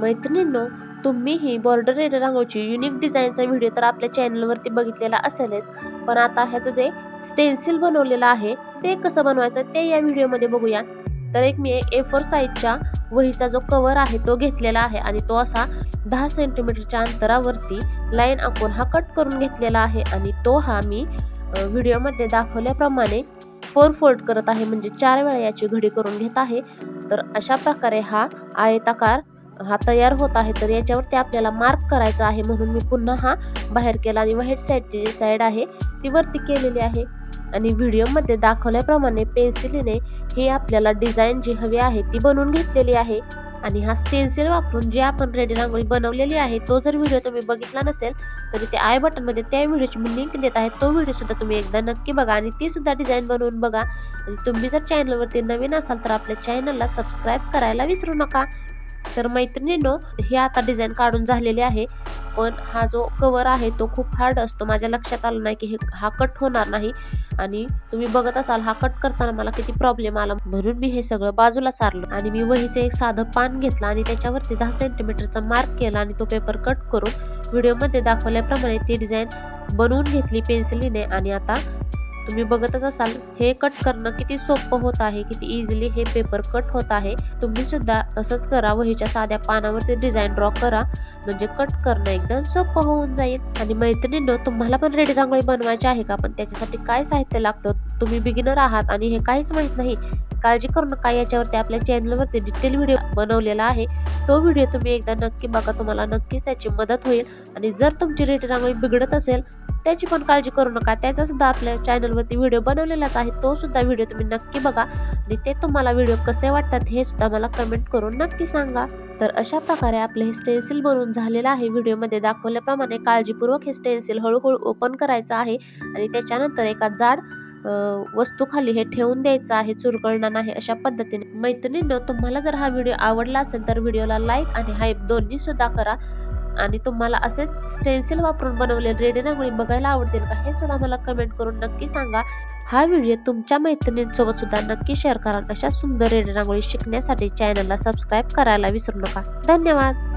मैत्रिणींनो तुम्ही ही बॉर्डर रेड रांगोळीची युनिक डिझाईनचा व्हिडिओ तर आपल्या चॅनलवरती बघितलेला असेलच. पण आता ह्याचं जे स्टेन्सिल बनवलेलं आहे ते कसं बनवायचं ते या व्हिडिओमध्ये बघूया. तर एक मी ए फोर साईजच्या वहीचा जो कवर आहे तो घेतलेला आहे आणि तो असा दहा सेंटीमीटरच्या अंतरावरती लाईन आखून हा कट करून घेतलेला आहे आणि तो हा मी व्हिडिओमध्ये दाखवल्याप्रमाणे फोर फोल्ड करत आहे. म्हणजे चार वेळा याची घडी करून घेत आहे. तर अशा प्रकारे हा आयताकार हा तयार होत आहे तर याच्यावरती आपल्याला मार्क करायचा आहे म्हणून मी पुन्हा हा बाहेर केला आणि व्हाईट साईडची जी साईड आहे. ती वरती केलेली आहे. आणि व्हिडिओमध्ये दाखवल्याप्रमाणे पेन्सिलीने ही आपल्याला डिझाईन जी हवी आहे ती बनवून घेतलेली आहे. आणि हा स्टेन्सिल वापरून जी आपण रेडी रांगोळी बनवलेली आहे तो जर व्हिडिओ तुम्ही बघितला नसेल तर ते आय बटनमध्ये त्या व्हिडिओची मी लिंक देत आहे. तो व्हिडिओ सुद्धा तुम्ही एकदा नक्की बघा आणि ती सुद्धा डिझाईन बनवून बघा. आणि तुम्ही जर चॅनलवरती नवीन असाल तर आपल्या चॅनलला सबस्क्राईब करायला विसरू नका. तर मैत्रिणींनो हे आता डिझाईन काढून झालेली आहे. पण हा जो कवर आहे तो खूप हार्ड असतो. माझ्या लक्षात आलं नाही की हे हा कट होणार नाही. आणि तुम्ही बघत असाल हा कट करताना मला किती प्रॉब्लेम आला. म्हणून मी हे सगळं बाजूला सारलं. आणि मी वहीचं एक साधं पान घेतलं आणि त्याच्यावरती दहा सेंटीमीटरचा मार्क केला आणि तो पेपर कट करून व्हिडिओमध्ये दाखवल्याप्रमाणे ती डिझाईन बनवून घेतली पेन्सिलीने आणि आता तुम्ही बघतच असाल हे कट करणं किती सोपं होत आहे किती इझिली हे पेपर कट होत आहे. तुम्ही सुद्धा तसंच करा वहीच्या साध्या पानावरती डिझाईन ड्रॉ करा. म्हणजे कट करणं एकदम सोपं होऊन जाईल. आणि मैत्रिणींनो तुम्हाला पण रेडी रांगोळी बनवायची आहे का? पण त्याच्यासाठी काय साहित्य लागतं? तुम्ही बिगिनर आहात आणि हे काहीच माहीत नाही. काळजी करू नका याच्यावरती आपल्या चॅनलवरती डिटेल व्हिडिओ बनवलेला आहे. तो व्हिडिओ तुम्ही एकदा नक्की बघा तुम्हाला नक्कीच त्याची मदत होईल. आणि जर तुमची रेडी रांगोळी बिघडत असेल त्याची पण काळजी करू नका. त्याचा सुद्धा आपल्या चॅनलवरती व्हिडिओ बनवलेलाच आहे. तो सुद्धा व्हिडिओ तुम्ही नक्की बघा. आणि ते तुम्हाला व्हिडिओ कसे वाटतात हे सुद्धा मला कमेंट करून नक्की सांगा. तर अशा प्रकारे आपले हे स्टेन्सिल बनवून झालेलं आहे. व्हिडिओमध्ये दाखवल्याप्रमाणे काळजीपूर्वक हे स्टेन्सिल हळूहळू ओपन करायचं आहे. आणि त्याच्यानंतर एका जाड वस्तूखाली वस्तू खाली हे ठेवून द्यायचं आहे. चुरगळणार नाही अशा पद्धतीने. मैत्रिणींनो तुम्हाला जर हा व्हिडिओ आवडला असेल तर व्हिडिओला लाईक आणि हाईप दोन्ही सुद्धा करा. आणि तुम्हाला असेच स्टेन्सिल वापरून बनवलेले रेडी रांगोळी बघायला आवडतील का हे सुद्धा मला कमेंट करून नक्की सांगा. हा व्हिडिओ तुमच्या मैत्रिणींसोबत सुद्धा नक्की शेअर करा. अशा सुंदर रेडी रांगोळी शिकण्यासाठी चॅनलला सबस्क्राईब करायला विसरू नका. धन्यवाद.